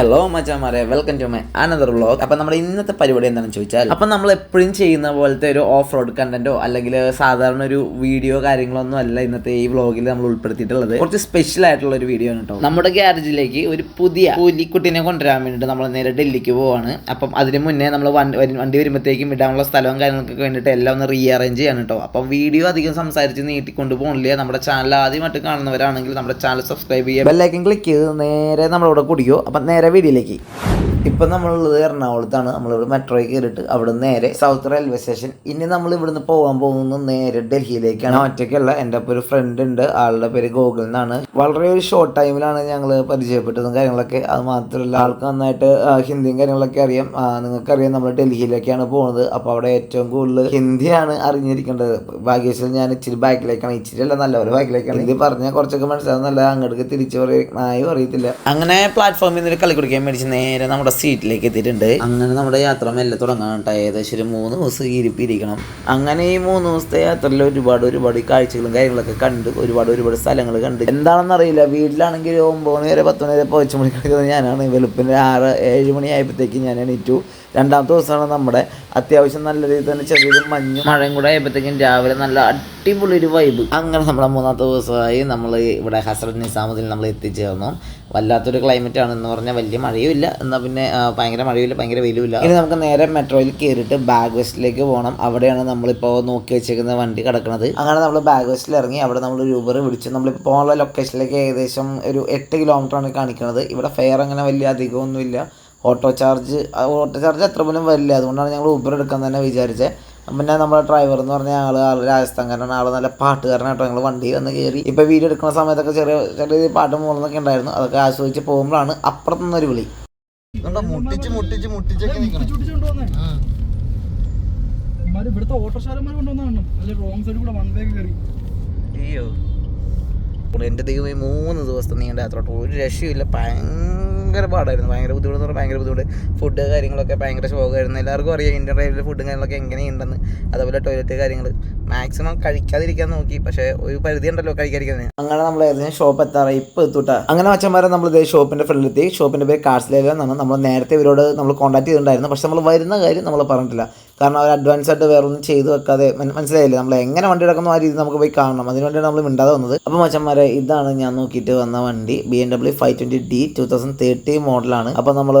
Hello മച്ചാമാരെ. Welcome to my another vlog അപ്പം നമ്മുടെ ഇന്നത്തെ പരിപാടി എന്താണെന്ന് ചോദിച്ചാൽ അപ്പം നമ്മൾ എപ്പോഴും ചെയ്യുന്ന പോലത്തെ ഒരു ഓഫ് റോഡ് കണ്ടന്റോ അല്ലെങ്കിൽ സാധാരണ ഒരു വീഡിയോ കാര്യങ്ങളൊന്നും അല്ല ഇന്നത്തെ ഈ വ്ളോഗിൽ നമ്മൾ ഉൾപ്പെടുത്തിയിട്ടുള്ളത്. കുറച്ച് സ്പെഷ്യൽ ആയിട്ടുള്ള ഒരു വീഡിയോ ആണ് കേട്ടോ നമ്മുടെ ഗ്യാരേജിലേക്ക് ഒരു പുതിയ പുലിക്കുട്ടിനെ കൊണ്ടുവരാൻ വേണ്ടിയിട്ട് നമ്മൾ നേരെ ഡൽഹിക്ക് പോവാണ്. അപ്പം അതിന് മുന്നേ നമ്മൾ വണ്ടി വരുമ്പോഴത്തേക്കും ഇടാനുള്ള സ്ഥലവും കാര്യങ്ങൾക്കൊക്കെ വേണ്ടിയിട്ട് എല്ലാം ഒന്ന് റീഅറേഞ്ച് ചെയ്യാണ് കേട്ടോ അപ്പം വീഡിയോ അധികം സംസാരിച്ച് നീട്ടിക്കൊണ്ട് പോകണില്ല നമ്മുടെ ചാനൽ ആദ്യമായിട്ട് കാണുന്നവരാണെങ്കിൽ നമ്മുടെ ചാനൽ സബ്സ്ക്രൈബ് ചെയ്യുക. ബെല്ലൈക്കൻ ക്ലിക്ക് ചെയ്ത് നേരെ നമ്മളിവിടെ കുടിക്കോ. അപ്പം നേരെ டைவை விலைக்கு ഇപ്പം നമ്മളുള്ളത് എറണാകുളത്താണ്. നമ്മളിവിടെ മെട്രോയിൽ കയറിയിട്ട് അവിടെ നേരെ സൗത്ത് റെയിൽവേ സ്റ്റേഷൻ ഇനി നമ്മൾ ഇവിടുന്ന് പോകാൻ പോകുന്നത് നേരെ ഡൽഹിയിലേക്കാണ്. ഒറ്റയ്ക്കല്ല എന്റെ ഒപ്പം ഒരു ഫ്രണ്ട് ഉണ്ട്. ആളുടെ പേര് ഗോകുൽ എന്നാണ്. വളരെ ഒരു ഷോർട്ട് ടൈമിലാണ് ഞങ്ങൾ പരിചയപ്പെട്ടതും കാര്യങ്ങളൊക്കെ. അത് മാത്രമല്ല ആൾക്ക് നന്നായിട്ട് ഹിന്ദിയും കാര്യങ്ങളൊക്കെ അറിയാം. നിങ്ങൾക്കറിയാം നമ്മൾ ഡൽഹിയിലേക്കാണ് പോകുന്നത്. അപ്പോൾ അവിടെ ഏറ്റവും കൂടുതൽ ഹിന്ദിയാണ് അറിഞ്ഞിരിക്കേണ്ടത്. ഭാഗ്യവശാൽ ഞാൻ ഇച്ചിരി ബാക്കിലേക്കാണ്. ഇച്ചിരി അല്ല നല്ലപോലെ ബാക്കിലേക്കാണ്. ഹിന്ദി പറഞ്ഞാൽ കുറച്ചൊക്കെ മനസ്സിലാവുന്നല്ല അങ്ങോട്ട് തിരിച്ചു പറയും നായും അറിയത്തില്ല അങ്ങനെ പ്ലാറ്റ്ഫോമിൽ നിന്ന് കളി കുടിക്കാൻ മേടിച്ച് നേരെ നമ്മുടെ സീറ്റിലേക്ക് എത്തിയിട്ടുണ്ട്. അങ്ങനെ നമ്മുടെ യാത്ര മെല്ലെ തുടങ്ങാൻ കേട്ടോ. ഏകദേശം ഒരു മൂന്ന് ദിവസം ഇരിപ്പിരിക്കണം. അങ്ങനെ ഈ മൂന്ന് ദിവസത്തെ യാത്രയിൽ ഒരുപാട് ഒരുപാട് കാഴ്ചകളും കാര്യങ്ങളൊക്കെ കണ്ട് ഒരുപാട് ഒരുപാട് സ്ഥലങ്ങൾ കണ്ട്. എന്താണെന്ന് അറിയില്ല വീട്ടിലാണെങ്കിൽ ഒമ്പത് മണി വരെ പത്ത് മണി വരെ പോയിച്ച് മണി കിടക്കുന്നത് ഞാനാണ്. വെളുപ്പിന് ആറ് ഏഴ് മണി ആയപ്പോഴത്തേക്ക് ഞാൻ എണീറ്റു. രണ്ടാമത്തെ ദിവസമാണ് നമ്മുടെ അത്യാവശ്യം നല്ല രീതിയിൽ തന്നെ ചെറിയൊരു മഞ്ഞും മഴയും കൂടെ ആയപ്പോഴത്തേക്കും രാവിലെ നല്ല അടിപൊളി ഒരു വൈബ് അങ്ങനെ നമ്മുടെ മൂന്നാമത്തെ ദിവസമായി നമ്മൾ ഇവിടെ ഹസ്രത് നിസാമുദ്ദീൻ നമ്മൾ എത്തിച്ചേർന്നു. വല്ലാത്തൊരു ക്ലൈമറ്റ് ആണ് എന്ന് പറഞ്ഞാൽ വലിയ മഴയും ഇല്ല എന്നാൽ പിന്നെ ഭയങ്കര മഴയില്ല ഭയങ്കര വെയിലും ഇല്ല ഇനി നമുക്ക് നേരെ മെട്രോയിൽ കയറിയിട്ട് ബാഗ് വെസ്റ്റിലേക്ക് പോകണം അവിടെയാണ് നമ്മളിപ്പോൾ നോക്കി വെച്ചേക്കുന്ന വണ്ടി കിടക്കുന്നത് അങ്ങനെ നമ്മൾ ബാഗ് വെസ്റ്റിൽ ഇറങ്ങി അവിടെ നമ്മൾ ഒരു ഊബർ വിളിച്ചു. നമ്മളിപ്പോൾ പോകാനുള്ള ലൊക്കേഷനിലേക്ക് ഏകദേശം ഒരു എട്ട് കിലോമീറ്റർ ആണ് കാണിക്കുന്നത് ഇവിടെ ഫെയർ അങ്ങനെ വലിയ അധികമൊന്നുമില്ല. ഓട്ടോ ചാർജ് ഓട്ടോ ചാർജ് അത്ര പോലും വരില്ല. അതുകൊണ്ടാണ് ഞങ്ങൾ ഊബർ എടുക്കാൻ തന്നെ വിചാരിച്ചത് പിന്നെ നമ്മുടെ ഡ്രൈവർ എന്ന് പറഞ്ഞ ആൾ ആൾ രാജസ്ഥാൻകാരനാണ്. ആൾ നല്ല പാട്ടുകാരനായിട്ടോ ഞങ്ങൾ വണ്ടി വന്ന് കയറി. ഇപ്പൊ വീഡിയോ എടുക്കുന്ന സമയത്തൊക്കെ ചെറിയ ചെറിയ പാട്ട് മൂളുന്നൊക്കെ ഉണ്ടായിരുന്നു. അതൊക്കെ ആസ്വദിച്ച് പോകുമ്പോഴാണ് അപ്പുറത്തു നിന്നൊരു വിളി. മുട്ടിച്ച് മുട്ടിച്ച് മുട്ടിച്ചൊക്കെ നിക്കണം. ചുട്ടിച്ചോണ്ട് വന്നേ ഇമാര് ഇവിടുത്തെ ഓട്ടോശാലന്മാർ കൊണ്ടുവന്നാണ് അല്ലെ റോങ് സൈഡിൽ കൂടെ വൺ വേ കയറി. അയ്യോ. എന്റെ ദൈവമേ മൂന്ന് ദിവസത്തെ നീണ്ട യാത്ര. ഒരു രക്ഷയില്ല ഭയങ്കര പാടായിരുന്നു. ഭയങ്കര ബുദ്ധിമുട്ട് എന്ന് ഭയങ്കര ബുദ്ധിമുട്ട്. ഫുഡ് കാര്യങ്ങളൊക്കെ ഭയങ്കര ശോകമായിരുന്നു. എല്ലാവർക്കും അറിയാം ഇന്ത്യൻ റെയിൽവേ ഫുഡും കാര്യങ്ങളൊക്കെ എങ്ങനെയുണ്ടെന്ന്. അതുപോലെ ടോയ്ലറ്റ് കാര്യങ്ങൾ മാക്സിമം കഴിക്കാതിരിക്കാൻ നോക്കി. പക്ഷേ ഒരു പരിധി ഉണ്ടല്ലോ കഴിക്കാതിരിക്കാൻ. അങ്ങനെ നമ്മൾ ഏതെങ്കിലും ഷോപ്പ് എത്താറ് ഇപ്പോൾ എത്തൂട്ട അങ്ങനെ മച്ചന്മാരെ നമ്മൾ ഇതേ ഷോപ്പിന്റെ ഫ്രണ്ടിലെത്തി ഷോപ്പിന്റെ പേര് കാർസ് ലേല എന്നാണ്. നമ്മൾ നേരത്തെ ഇവരോട് നമ്മൾ കോൺടാക്ട് ചെയ്തിട്ടുണ്ടായിരുന്നു. പക്ഷെ നമ്മൾ വരുന്ന കാര്യം നമ്മൾ പറഞ്ഞിട്ടില്ല. കാരണം അവർ അഡ്വാൻസ് ആയിട്ട് വേറെ ഒന്നും ചെയ്തു വെക്കാതെ മനസ്സിലായില്ല? നമ്മൾ എങ്ങനെ വണ്ടി എടുക്കുന്നു ആ രീതി നമുക്ക് പോയി കാണണം. അതിനുവേണ്ടിയാണ് നമ്മൾ മിണ്ടാതെ വന്നത്. അപ്പോൾ മച്ചന്മാരെ ഇതാണ് ഞാൻ നോക്കിയിട്ട് വന്ന വണ്ടി. B M W five twenty D two thousand thirty മോഡലാണ്. അപ്പോൾ നമ്മൾ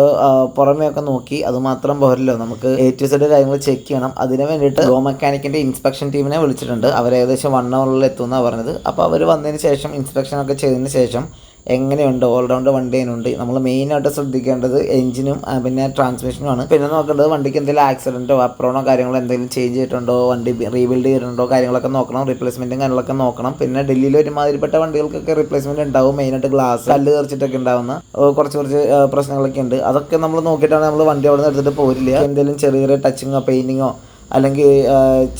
പുറമേ ഒക്കെ നോക്കി. അത് മാത്രം പോരല്ലോ. നമുക്ക് എ ടു സെഡ് കാര്യങ്ങൾ ചെക്ക് ചെയ്യണം. അതിന് വേണ്ടിയിട്ട് ഗോ മെക്കാനിക്കിന്റെ ഇൻസ്പെക്ഷൻ ടീമിനെ വിളിച്ചിട്ടുണ്ട്. അവർ ഏകദേശം വൺ അവറിൽ എത്തുമെന്നാണ് പറഞ്ഞത്. അപ്പോൾ അവർ വന്നതിന് ശേഷം ഇൻസ്പെക്ഷൻ ഒക്കെ ചെയ്തതിന് ശേഷം എങ്ങനെയുണ്ട്? ഓൾറൗണ്ട് വണ്ടി അതിനുണ്ട് നമ്മൾ മെയിനായിട്ട് ശ്രദ്ധിക്കേണ്ടത് എഞ്ചിനും പിന്നെ ട്രാൻസ്മിഷനുമാണ് പിന്നെ നോക്കേണ്ടത് വണ്ടിക്ക് എന്തെങ്കിലും ആക്സിഡന്റോ അപ്രോണോ കാര്യങ്ങളോ എന്തെങ്കിലും ചേഞ്ച് ചെയ്തിട്ടുണ്ടോ? വണ്ടി റീബിൽഡ് ചെയ്തിട്ടുണ്ടോ? കാര്യങ്ങളൊക്കെ നോക്കണം. റീപ്ലേസ്മെന്റും കാര്യങ്ങളൊക്കെ നോക്കണം. പിന്നെ ഡൽഹിയിൽ ഒരുമാതിരിപ്പെട്ട വണ്ടികൾക്കൊക്കെ റീപ്ലേസ്മെന്റ് ഉണ്ടാവും. മെയിനായിട്ട് ഗ്ലാസ് കല്ല് തെറിച്ചിട്ടൊക്കെ ഉണ്ടാവുന്ന കുറച്ച് കുറച്ച് പ്രശ്നങ്ങളൊക്കെ ഉണ്ട്. അതൊക്കെ നമ്മൾ നോക്കിയിട്ടാണ് നമ്മൾ വണ്ടി അവിടെ നിന്ന് എടുത്തിട്ട് പോരില്ല. എന്തെങ്കിലും ചെറിയ ചെറിയ ടച്ചിങ്ങോ പെയിന്റിങ്ങോ അല്ലെങ്കിൽ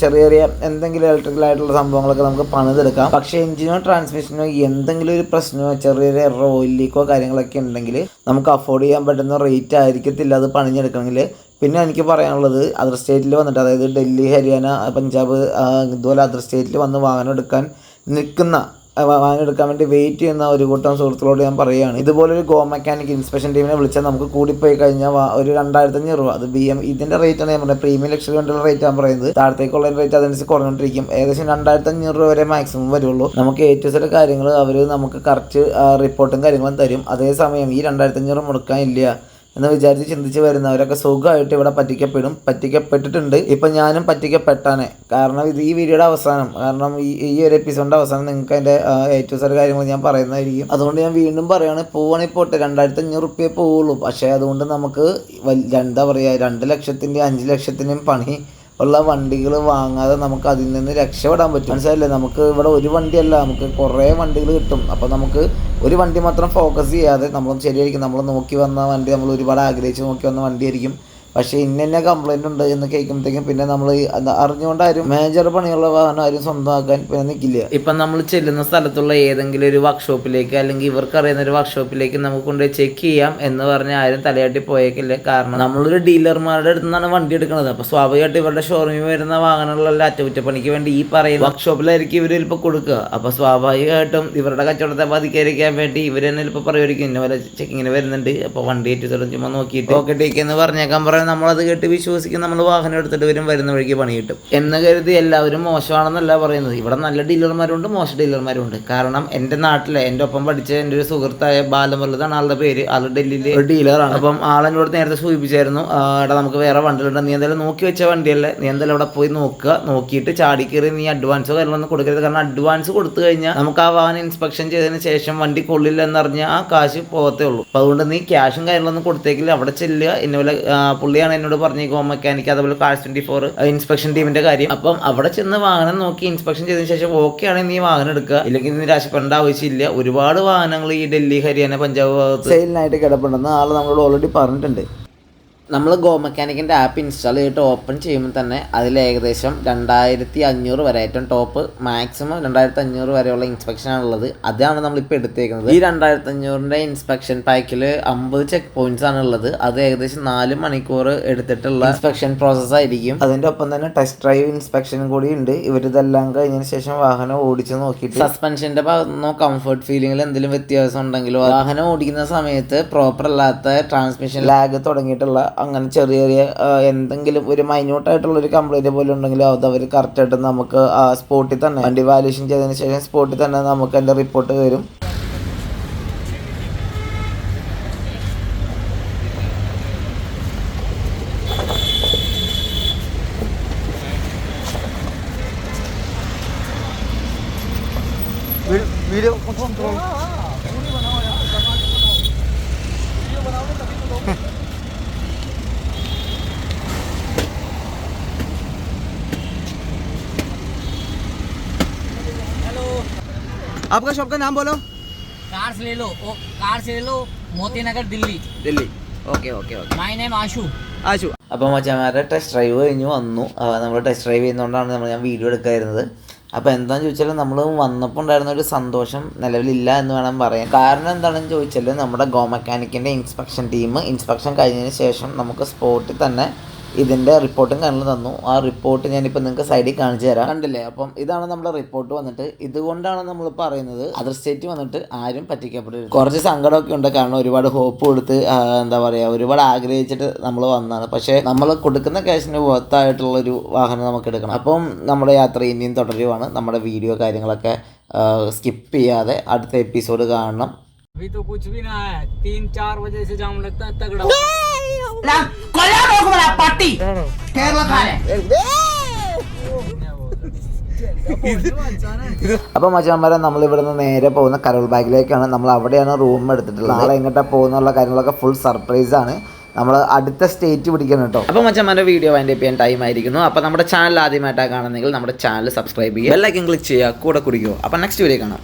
ചെറിയ ചെറിയ എന്തെങ്കിലും ഇലക്ട്രിക്കൽ ആയിട്ടുള്ള സംഭവങ്ങളൊക്കെ നമുക്ക് പണിതെടുക്കാം. പക്ഷേ എഞ്ചിനോ ട്രാൻസ്മിഷനോ എന്തെങ്കിലും ഒരു പ്രശ്നമോ ചെറിയ ചെറിയ ഓയിൽ ലീക്കോ കാര്യങ്ങളൊക്കെ ഉണ്ടെങ്കിൽ നമുക്ക് അഫോർഡ് ചെയ്യാൻ പറ്റുന്ന റേറ്റ് ആയിരിക്കത്തില്ല അത് പണിഞ്ഞെടുക്കണമെങ്കിൽ. പിന്നെ എനിക്ക് പറയാനുള്ളത് അതർ സ്റ്റേറ്റിൽ വന്നിട്ട് അതായത് ഡൽഹി ഹരിയാന പഞ്ചാബ് ഇതുപോലെ അതർ സ്റ്റേറ്റിൽ വന്ന് വാഹനം എടുക്കാൻ നിൽക്കുന്ന ആ, വാ- വേണ്ടി വെയിറ്റ് ചെയ്യുന്ന ഒരു കൂട്ടം സുഹൃത്തുക്കളോട് ഞാൻ പറയുകയാണ്. ഇതുപോലെ ഒരു ഗോ മെക്കാനിക് ഇൻസ്പെക്ഷൻ ടീമിനെ വിളിച്ചാൽ നമുക്ക് കൂടിപ്പോയി കഴിഞ്ഞാൽ ഒരു രണ്ടായിരത്തി അഞ്ഞൂറ് രൂപ. അത് ബി എം ഇതിന്റെ റേറ്റ് ആണ് ഞാൻ പറയുന്നത്. പ്രീമിയം ലക്ഷറി വണ്ടിയുടെ റേറ്റ് ആണ് പറയുന്നത്. താഴത്തേക്കുള്ള റേറ്റ് അതനുസരിച്ച് കുറഞ്ഞുകൊണ്ടിരിക്കും ഏകദേശം രണ്ടായിരത്തി അഞ്ഞൂറ് രൂപ വരെ മാക്സിമം വരുള്ളൂ. നമുക്ക് ടു സെഡ് കാര്യങ്ങൾ അവർ നമുക്ക് കറക്റ്റ് റിപ്പോർട്ടും കാര്യങ്ങളും തരും. അതേസമയം ഈ രണ്ടായിരത്തി അഞ്ഞൂറ് മുടക്കാൻ ഇല്ല. എന്ന് വിചാരിച്ച് ചിന്തിച്ച് വരുന്നവരൊക്കെ സുഖമായിട്ട് ഇവിടെ പറ്റിക്കപ്പെടും പറ്റിക്കപ്പെട്ടിട്ടുണ്ട്. ഇപ്പൊ ഞാനും പറ്റിക്കപ്പെട്ടാണ്. കാരണം ഇത് ഈ വീഡിയോയുടെ അവസാനം കാരണം ഈ ഈ ഒരു എപ്പിസോഡിന്റെ അവസാനം നിങ്ങൾക്ക് അതിന്റെ ഏറ്റവും സാർ കാര്യങ്ങൾ ഞാൻ പറയുന്നതായിരിക്കും. അതുകൊണ്ട് ഞാൻ വീണ്ടും പറയുകയാണ് പോവാണെങ്കിൽ പോട്ടെ രണ്ടായിരത്തി അഞ്ഞൂറ് റുപ്യ പോവുള്ളൂ. പക്ഷേ അതുകൊണ്ട് നമുക്ക് എന്താ പറയുക രണ്ട് ലക്ഷത്തിന്റെ അഞ്ച് ലക്ഷത്തിന്റെയും പണി ഉള്ള വണ്ടികൾ വാങ്ങാതെ നമുക്ക് അതിൽ നിന്ന് രക്ഷപ്പെടാൻ പറ്റും. മനസ്സിലായില്ലേ? നമുക്ക് ഇവിടെ ഒരു വണ്ടിയല്ല നമുക്ക് കുറേ വണ്ടികൾ കിട്ടും. അപ്പോൾ നമുക്ക് ഒരു വണ്ടി മാത്രം ഫോക്കസ് ചെയ്യാതെ നമ്മൾ ശരിയായിരിക്കും. നമ്മൾ നോക്കി വന്ന വണ്ടി നമ്മൾ ഒരുപാട് ആഗ്രഹിച്ച് നോക്കി വന്ന വണ്ടിയായിരിക്കും പക്ഷേ ഇന്ന കംപ്ലൈന്റ് ഉണ്ട് എന്ന് കേൾക്കുമ്പോഴത്തേക്കും പിന്നെ നമ്മൾ അറിഞ്ഞുകൊണ്ടാരും മേജർ പണിയുള്ള വാഹനം ആരും സ്വന്തമാക്കാൻ പിന്നെ നിൽക്കില്ല ഇപ്പം നമ്മൾ ചെല്ലുന്ന സ്ഥലത്തുള്ള ഏതെങ്കിലും ഒരു വർക്ക്ഷോപ്പിലേക്ക് അല്ലെങ്കിൽ ഇവർക്ക് അറിയുന്ന ഒരു വർക്ക്ഷോപ്പിലേക്ക് നമുക്ക് കൊണ്ടുപോയി ചെക്ക് ചെയ്യാം എന്ന് പറഞ്ഞ് ആരും തലയാട്ടി പോയേക്കില്ല. കാരണം നമ്മളൊരു ഡീലർമാരുടെ അടുത്ത് നിന്നാണ് വണ്ടി എടുക്കുന്നത്. അപ്പോൾ സ്വാഭാവികമായിട്ട് ഇവരുടെ ഷോറൂമിൽ വരുന്ന വാഹനങ്ങളിലെല്ലാം അറ്റകുറ്റപ്പണിക്ക് വേണ്ടി ഈ പറയുന്ന വർക്ക്ഷോപ്പിലായിരിക്കും ഇവർ ചിലപ്പോൾ കൊടുക്കുക. അപ്പോൾ സ്വാഭാവികമായിട്ടും ഇവരുടെ കച്ചവടത്തെ ബാധിക്കാതിരിക്കാൻ വേണ്ടി ഇവർ തന്നെ ചിലപ്പോൾ പറയുമായിരിക്കും ഇന്ന പോലെ ചെക്കിങ്ങിന് വരുന്നുണ്ട്. അപ്പോൾ വണ്ടി ഏറ്റി ചുമ്മാ നോക്കിയിട്ട് ഓക്കെ ടേക്ക് എന്ന് പറഞ്ഞേക്കാൻ പറയാൻ നമ്മളത് കേട്ട് വിശ്വസിക്കും നമ്മൾ വാഹനം എടുത്തിട്ട് വരും വരുന്ന വഴിക്ക് പണി കിട്ടും. എന്ന് കരുതി എല്ലാവരും മോശമാണെന്നല്ല പറയുന്നത്. ഇവിടെ നല്ല ഡീലർമാരുണ്ട് മോശം ഡീലർമാരുണ്ട്. കാരണം എന്റെ നാട്ടിലെ എന്റെ ഒപ്പം പഠിച്ച എന്റെ ഒരു സുഹൃത്തായ ബാലമുരളിതാണ് ആളുടെ പേര് ആൾ ഡൽഹിയിലെ ഒരു ഡീലറാണ്. അപ്പം ആളെന്നോട് നേരത്തെ സൂചിപ്പിച്ചായിരുന്നു "ആ, എടാ നമുക്ക് വേറെ വണ്ടികളുണ്ട്. നീ എന്തായാലും നോക്കി വെച്ച വണ്ടിയല്ലേ? നീ എന്തായാലും അവിടെ പോയി നോക്കുക. നോക്കിയിട്ട് ചാടി കയറി നീ അഡ്വാൻസോ കാര്യങ്ങളൊന്നും കൊടുക്കരുത്. കാരണം അഡ്വാൻസ് കൊടുത്തു കഴിഞ്ഞാൽ നമുക്ക് ആ വാഹനം ഇൻസ്പെക്ഷൻ ചെയ്തതിന് ശേഷം വണ്ടി കൊള്ളില്ല എന്നറിഞ്ഞാൽ ആ കാശ് പോകത്തേ ഉള്ളൂ. അപ്പോൾ അതുകൊണ്ട് നീ ക്യാഷും കാര്യങ്ങളൊന്നും കൊടുത്തേക്കില്ല. അവിടെ ചെല്ലുക. ഇന്നപോലെ ആ, പുള്ളിയാണ് എന്നോട് പറഞ്ഞ ഗോ മെക്കാനിക്ക് അതുപോലെ കാർ ട്വന്റി ഫോർ ഇൻസ്പെക്ഷൻ ടീമിന്റെ കാര്യം. അപ്പം അവിടെ ചെന്ന് വാഹനം നോക്കി ഇൻസ്പെക്ഷൻ ചെയ്തതിനു ശേഷം ഓക്കെ ആണെങ്കിൽ നീ വാഹനം എടുക്കുക. ഇല്ലെങ്കിൽ നീ നിരാശപ്പെടേണ്ട ആവശ്യമില്ല. ഒരുപാട് വാഹനങ്ങൾ ഈ ഡൽഹി ഹരിയാന പഞ്ചാബ് ഭാഗത്ത് സെയിലിനായിട്ട് കിടപ്പുണ്ടെന്ന് ആൾ നമ്മളോട് ഓൾറെഡി പറഞ്ഞിട്ടുണ്ട്. നമ്മൾ ഗോ മെക്കാനിക്കിന്റെ ആപ്പ് ഇൻസ്റ്റാൾ ചെയ്തിട്ട് ഓപ്പൺ ചെയ്യുമ്പോൾ തന്നെ അതിൽ ഏകദേശം രണ്ടായിരത്തി അഞ്ഞൂറ് വരെ ഏറ്റവും ടോപ്പ് മാക്സിമം രണ്ടായിരത്തി അഞ്ഞൂറ് വരെയുള്ള ഇൻസ്പെക്ഷൻ ആണുള്ളത് അതാണ് നമ്മളിപ്പോൾ എടുത്തേക്കുന്നത്. ഈ രണ്ടായിരത്തി അഞ്ഞൂറിന്റെ ഇൻസ്പെക്ഷൻ പാക്കിൽ അമ്പത് ചെക്ക് പോയിന്റ്സ് ആണ് ഉള്ളത്. അത് ഏകദേശം നാല് മണിക്കൂർ എടുത്തിട്ടുള്ള ഇൻസ്പെക്ഷൻ പ്രോസസ് ആയിരിക്കും. അതിന്റെ ഒപ്പം തന്നെ ടെസ്റ്റ് ഡ്രൈവ് ഇൻസ്പെക്ഷനും കൂടി ഉണ്ട്. ഇവരിതെല്ലാം കഴിഞ്ഞതിന് ശേഷം വാഹനം ഓടിച്ച് നോക്കിയിട്ട് സസ്പെൻഷന്റെ ഭാഗത്തുനിന്നോ കംഫർട്ട് ഫീലിംഗിൽ എന്തെങ്കിലും വ്യത്യാസം ഉണ്ടെങ്കിലോ വാഹനം ഓടിക്കുന്ന സമയത്ത് പ്രോപ്പർ അല്ലാത്ത ട്രാൻസ്മിഷൻ ലാഗ് തുടങ്ങിയിട്ടുള്ള അങ്ങനെ ചെറിയ ചെറിയ എന്തെങ്കിലും ഒരു മൈന്യൂട്ടായിട്ടുള്ള ഒരു കംപ്ലൈന്റ് പോലും ഉണ്ടെങ്കിലും അത് അവർ കറക്റ്റായിട്ട് നമുക്ക് ആ സ്പോട്ടിൽ തന്നെ വണ്ടി വാല്യൂഷൻ ചെയ്തതിന് ശേഷം സ്പോട്ടിൽ തന്നെ നമുക്ക് അതിന്റെ റിപ്പോർട്ട് വരും വീഡിയോ आपका शॉप का नाम बोलो कार से ले लो ओ कार से ले लो Moti Nagar Delhi Delhi okay okay okay my name Ashu Ashu അപ്പോൾ മച്ചന്മാരുടെ ടെസ്റ്റ് ഡ്രൈവ് കഴിഞ്ഞ് വന്നു നമ്മൾ ടെസ്റ്റ് ഡ്രൈവ് ചെയ്യുന്നതുകൊണ്ടാണ് നമ്മൾ ഞാൻ വീഡിയോ എടുക്കാതിരുന്നത് അപ്പോൾ എന്താണെന്ന് ചോദിച്ചാൽ നമ്മൾ വന്നപ്പോൾ ഉണ്ടായിരുന്ന ഒരു സന്തോഷം നിലവിലില്ല എന്ന് വേണം പറയാൻ കാരണം എന്താണെന്ന് ചോദിച്ചാൽ നമ്മുടെ ഗോ മെക്കാനിക്കിൻ്റെ ഇൻസ്പെക്ഷൻ ടീം ഇൻസ്പെക്ഷൻ കഴിഞ്ഞതിന് ശേഷം നമുക്ക് സ്പോട്ടിൽ തന്നെ ഇതിൻ്റെ റിപ്പോർട്ടും കാര്യങ്ങളും തന്നു ആ റിപ്പോർട്ട് ഞാനിപ്പോൾ നിങ്ങൾക്ക് സൈഡിൽ കാണിച്ചു തരാം കണ്ടില്ലേ അപ്പം ഇതാണ് നമ്മുടെ റിപ്പോർട്ട് വന്നിട്ട് ഇതുകൊണ്ടാണ് നമ്മൾ പറയുന്നത് അതർ സ്റ്റേറ്റ് വന്നിട്ട് ആരും പറ്റിക്കപ്പെടരുത് കുറച്ച് സങ്കടമൊക്കെ ഉണ്ട് കാരണം ഒരുപാട് ഹോപ്പ് കൊടുത്ത് ആ, എന്താ പറയുക ഒരുപാട് ആഗ്രഹിച്ചിട്ട് നമ്മൾ വന്നതാണ് പക്ഷേ നമ്മൾ കൊടുക്കുന്ന ക്യാഷിന് വർത്തായിട്ടുള്ള ഒരു വാഹനം നമുക്ക് എടുക്കണം അപ്പം നമ്മുടെ യാത്ര ഇനിയും തുടരുവാണ് നമ്മുടെ വീഡിയോ കാര്യങ്ങളൊക്കെ സ്കിപ്പ് ചെയ്യാതെ അടുത്ത എപ്പിസോഡ് കാണണം अभी तो कुछ भी ना है तीन चार बजे से जाम लगता है तगड़ा അപ്പോൾ മച്ചാന്മാരെ നമ്മൾ ഇവിടുന്ന് നേരെ പോകുന്ന കരോൾ ബാഗിലേക്കാണ്. നമ്മൾ അവിടെയാണ് റൂം എടുത്തിട്ടുള്ളത്. നാളെ എങ്ങോട്ടാ പോകുന്നുള്ള കാര്യങ്ങളൊക്കെ ഫുൾ സർപ്രൈസ് ആണ്. നമ്മൾ അടുത്ത സ്റ്റേറ്റ് പിടിക്കണം കേട്ടോ. അപ്പോൾ മച്ചന്മാരുടെ വീഡിയോ വൈൻഡ് ചെയ്യാൻ ടൈം ആയിരിക്കുന്നു. അപ്പോൾ നമ്മുടെ ചാനൽ ആദ്യമായിട്ടാണ് കാണുന്നെങ്കിൽ നമ്മുടെ ചാനൽ സബ്സ്ക്രൈബ് ചെയ്യുക. ബെല്ലൈക്കൻ ക്ലിക്ക് ചെയ്യുക. കൂടെ കുടിക്കുക. അപ്പോൾ നെക്സ്റ്റ് വീഡിയോ കാണാം.